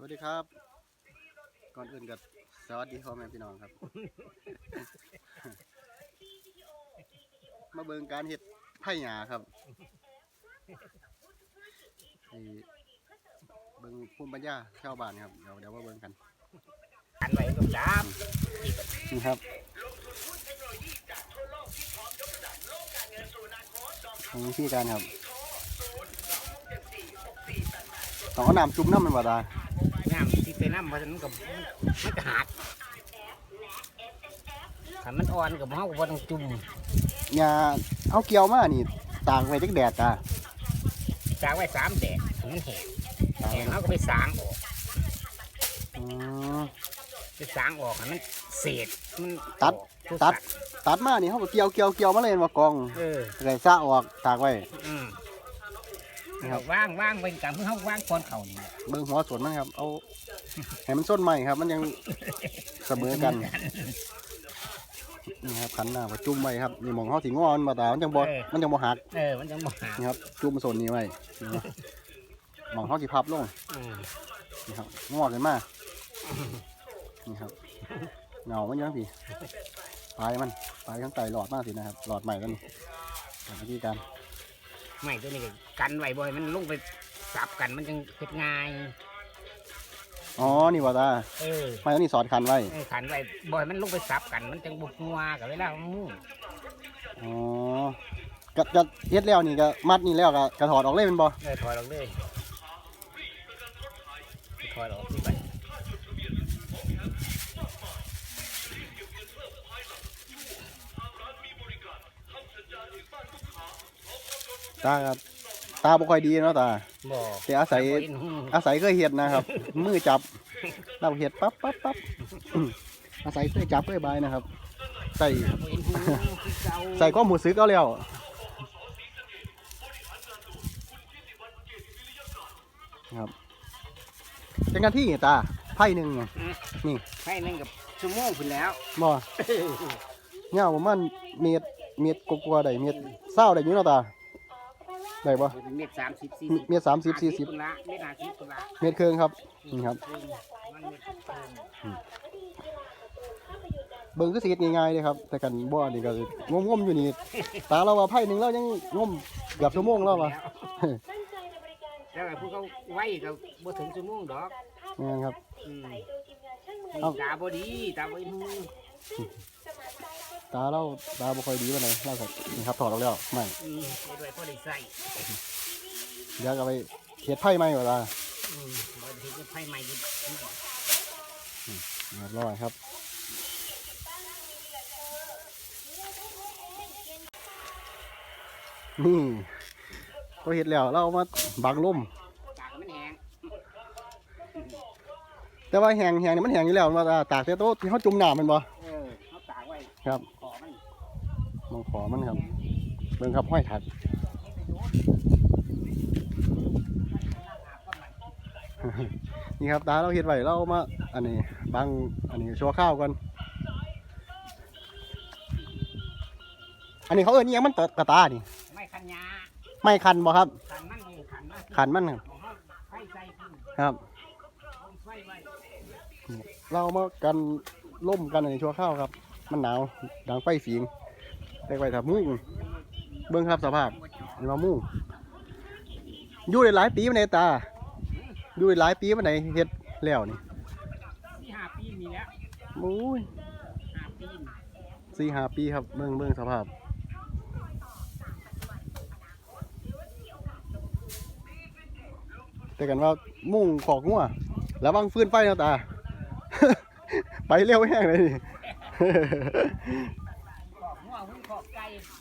สวัสดีครับ ก่อนอื่นกับสวัสดีพ่อแม่พี่น้องครับ มาเบิ่งการเฮ็ดไผ่หญ้าครับไอ้เบิ่งภูมิปัญญาชาวบ้านครับ เดี๋ยวเดี๋ยวมาเบิ่งกันอันไว้ก็จับนี่ครับของวิธีการครับต้องเอาน้ำจุ่มน้ำมันบ่ตาน้ำที่ไป น้ำเพราะฉะนั้นก็มันก็หักถ้ามันอ่อนกับเฮาก็บ่ต้องจุ่มหญ้าเอาเกี่ยวมานี่ตากไว้จักแดดตาจากไว้สามแดดให้มันแห้งตากแห้ไว้งเฮาก็ไปสางออกอืมไปสางออกให้มันเศษมันตัดออกตัด ตัดมานี่เขาก็เกี่ยวเกี่ยวเกี่ยวมาเลยว่ากองเออใส่ซะออกตากไว้ อืมนะครับว่างว่างไว้กับเพื่อเฮาว่างก่อนเขานี่แหละเบิ่งหัวสวนมันครับ เอา ให้มันส้นใหม่ครับ มันยังเสมอกันนี่ครับขันหน้าว่าจุ่มไว้ครับนี่หมองเขาสิงอนมาตามันจังบ่มันจังบ่หักเออมันจะบ่หักนี่ครับจุ่มโซนนี้ไว้นี่หมองเขาสิพับลงอืมนี่ครับงอขึ้นมานี่ครับเงามันอยังสิปลายมันปลายข้างใต้หลอดมากสินะครับ หลอดใหม่แล้วนี่วิธีการไม่ตัวนี้ก็กันไว้บ่ให้มันลงไปสับกันมันจังเฮ็ดง่าย อ๋อ นี่ว่าตาเออไม่แล้วนี่สอดคันไว้เออขันไว้บ่ให้มันลงไปสับกันมันจังบ่งัวกับเวลามันมู่อ๋อก็จะเฮ็ดแล้วนี่ก็มัดนี่แล้วก็กระถอดออกเลยเป็นบ่เออถอยออกเลยถอยออกที่ไปตาครับตาบ่ค่อยดีเนาะตา บ่แต่อาศัยบ่เห็นหูอาศัยเคยเฮ็ดนะครับ มือจับเราเฮ็ดปั๊บปั๊บปั๊บอืมอาศัยเคยจับเคยบายนะครับ ใส่บ่เห็นหูคือเก่าใส่ข้อมือซื้อก็แล้วครับเป็นกันที่ตาไพ่หนึ่งไงให้นึงกับชั่วโมงพุ่นแล้วบ่เงาประมาณเมตรเมตรกว่าๆได้เมตรเศร้าได้อยู่เนาะตา ได้บ่เม็ด30 40เมตรสามสิบสี่สิบพุ่นละเม็ด50พุ่นละเมตรครึ่งครับนี่ครับ มันเม็ดครึ่งเบิ่งคือสิเฮ็ดง่ายๆเลยครับ แต่กันบ่นี่ก็งมๆอยู่นี่ตาเราว่าไพ่หนึ่งแล้วยังงมเกือบชั่วโมงแล้วว่ะ แล้วไอ้พวกเขาไว้ก็บ่ถึงชั่วโมงดอกนี่นครับ อืมเอ้าตาบ่ดีตาบ่เห็นหู ตาเราตาบ่ค่อยดีปานใดเราก็นี่ครับถอดออกแล้วไม่อืมเฮ็ดไว้พอได้ใส่เดี๋ยวก็ไปเฮ็ดไพ่ใหม่ว่าตาอืมบ่ได้เฮ็ดไฟใหม่อีกเรียบร้อยครับนี่ก็เฮ็ดแล้วเราเอามาบังลมตากมันแห้งแต่ว่าแห้งแห้งนี่มันแห้งอยู่แล้วว่าตาตากแต่โต๊ะที่เขาจุ่มน้ำแมันบ่เออเขาตากไว้ครับ ขอมันมองขอมันครับเบิ่งครับห้อยถัดนี่ครับตาเราเฮ็ดไว้เราเอามาอันนี้บังอันนี้ชัวข้าวก่อนอันนี้เขาเอิ้นอิหยังมันตะกระตานี่ไม่คันยาไม่คันบ่ครับคันมันนี่คันมันคันมันครับของเขาไฟใส่ขึ้นครับลงไฟไว้เราเอามากันล่มกันอันนี้ชัวข้าวครับ มันหนาวดังไฟฝิง เรียกไว้ถ้ามุ่งเบิ่งครับสภาพนี่มามุ่งอยู่ได้หลายปีมาไหนตาอยู่ได้หลายปีมาไหนเฮ็ดแล้วนี่ที่ห้าปีมีแล้วโอ้ยห้าปีสี่ห้าปีครับเบิ่งเบิ่งสภาพแต่กันว่ามุ่งขอกงัวแล้วบังฟืนไฟเนาะตา ไปเร็วแห้งเลย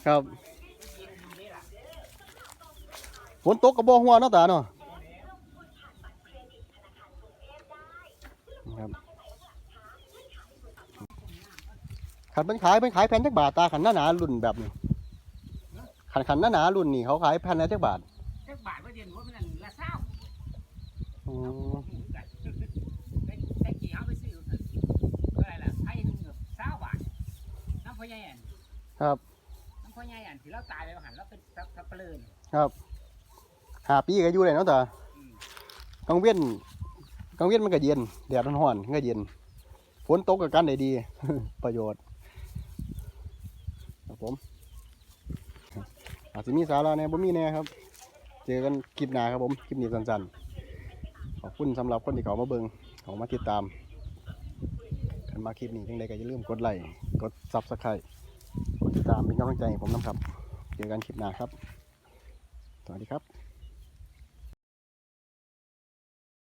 ครับกินนี่ล่ะฝนตกกระบอกหัวเนาะตาเนาะครับขันเป็นขายเป็นขายแผ่นจักบาทตาขันหน้าหนารุ่นแบบนี้ขันขันหน้าหนารุ่นนี่เขาขายแผ่นละจักบาทจักบาทว่าเดือนว่ามันนั่นละเศร้าอืมได้ได้กี่เอาไปซื้อเถอะอะไรล่ะไอ้หนึงเศร้าบาทน้ำพ่อใหญ่อันครับน้ำ พ่อใหญ่อันที่เราตายไปหันเราเป็นสับสับเปลือนครับหาปีก็อยู่เลยเนาะตาอืมต้องเว้นกลางเวียนมันก็เย็นแดดร้อนๆมันก็เย็นฝนตกกับกันได้ดี ประโยชน์ครับผมอาจจะมีสาระแหน่บ่มีแหน่ครับ เจอกันคลิปหน้าครับผมคลิปนี้สั้นๆขอบคุณสำหรับคนที่เขามาเบิ่งเขามาติดตามกันมาคลิปนี้ยังไงก็อย่าลืมกดไลค์กดซับสไครต์ก ดติดตามเป็นกำลังใจให้ผมนะครับ เจอกันคลิปหน้าครับ สวัสดีครับ